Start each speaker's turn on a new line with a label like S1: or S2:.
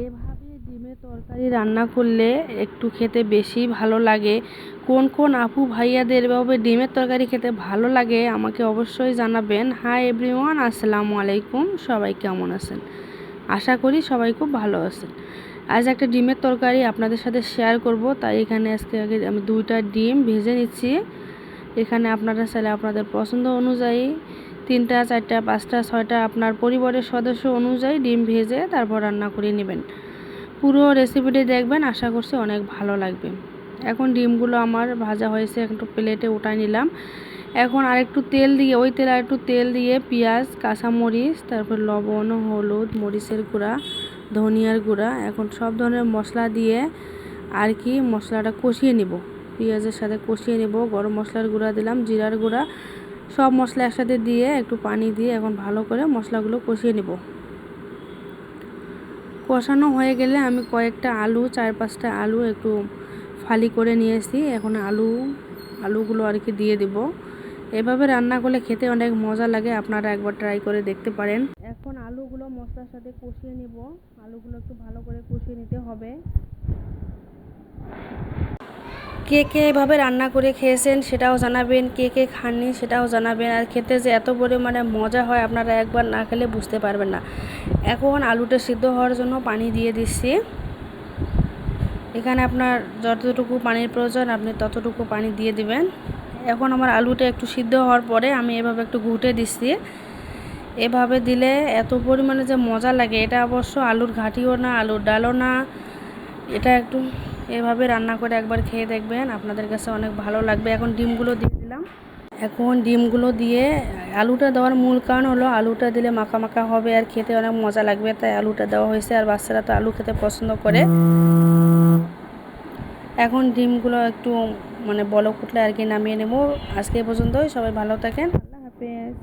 S1: এভাবে ডিমের তরকারি রান্না করলে একটু খেতে বেশি ভালো লাগে। কোন কোন আপু ভাইয়াদের এভাবে ডিমের তরকারি খেতে ভালো লাগে আমাকে অবশ্যই জানাবেন। হাই এভরিওয়ান, আসসালামু আলাইকুম। সবাই কেমন আছেন? আশা করি সবাই খুব ভালো আছেন। আজ একটা ডিমের তরকারি আপনাদের সাথে শেয়ার করব। তাই এখানে আজকে আগে আমি দুইটা ডিম ভেজে নিচ্ছি। এখানে আপনারা চাইলে আপনাদের পছন্দ অনুযায়ী তিনটা, চারটা, পাঁচটা, ছয়টা আপনার পরিবারের সদস্য অনুযায়ী ডিম ভেজে তারপর রান্না করে নেবেন। পুরো রেসিপিটি দেখবেন, আশা করছি অনেক ভালো লাগবে। এখন ডিমগুলো আমার ভাজা হয়েছে, একটু প্লেটে উঠাই নিলাম। এখন আরেকটু তেল দিয়ে, ওই তেল আর একটু তেল দিয়ে পেঁয়াজ, কাঁচামরিচ, তারপর লবণ, হলুদ, মরিচের গুঁড়া, ধনিয়ার গুঁড়া, এখন সব ধরনের মশলা দিয়ে আর কি মশলাটা কষিয়ে নিব। পেঁয়াজের সাথে কষিয়ে নিব, গরম মশলার গুঁড়া দিলাম, জিরার গুঁড়া সব মশলা একসাথে দিয়ে, একটু পানি দিয়ে এখন ভালো করে মশলাগুলো কষিয়ে নিব। কষানো হয়ে গেলে আমি কয়েকটা আলু, চার পাঁচটা আলু একটু ফালি করে নিয়েছি। এখন আলু, আলুগুলো আর কি দিয়ে দিব। এভাবে রান্না করলে খেতে অনেক মজা লাগে, আপনারা একবার ট্রাই করে দেখতে পারেন। এখন আলুগুলো মশলার সাথে কষিয়ে নিব। আলুগুলো একটু ভালো করে কষিয়ে নিতে হবে। কে কে এভাবে রান্না করে খেয়েছেন সেটাও জানাবেন, কে কে খাননি সেটাও জানাবেন। আর খেতে যে এত পরিমাণে মজা হয় আপনারা একবার না খেলে বুঝতে পারবেন না। এখন আলুটা সিদ্ধ হওয়ার জন্য পানি দিয়ে দিচ্ছি। এখানে আপনার যতটুকু পানির প্রয়োজন আপনি ততটুকু পানি দিয়ে দিবেন। এখন আমার আলুটা একটু সিদ্ধ হওয়ার পরে আমি এভাবে একটু ঘুটে দিচ্ছি। এভাবে দিলে এত পরিমাণে যে মজা লাগে, এটা অবশ্য আলুর ঘাটিও না, আলুর ডালও না। এটা একটু এভাবে রান্না করে একবার খেয়ে দেখবেন, আপনাদের কাছে অনেক ভালো লাগবে। এখন ডিমগুলো দিয়ে দিলাম। এখন ডিমগুলো দিয়ে আলুটা দেওয়ার মূল কারণ হলো আলুটা দিলে মাখা মাখা হবে আর খেতে অনেক মজা লাগবে। তাই আলুটা দেওয়া হয়েছে আর বাচ্চারা তো আলু খেতে পছন্দ করে। এখন ডিমগুলো একটু মানে বলক উঠলে আর কি নামিয়ে নেব। আজকে পর্যন্তই, সবাই ভালো থাকেন, আল্লাহ হাফেজ।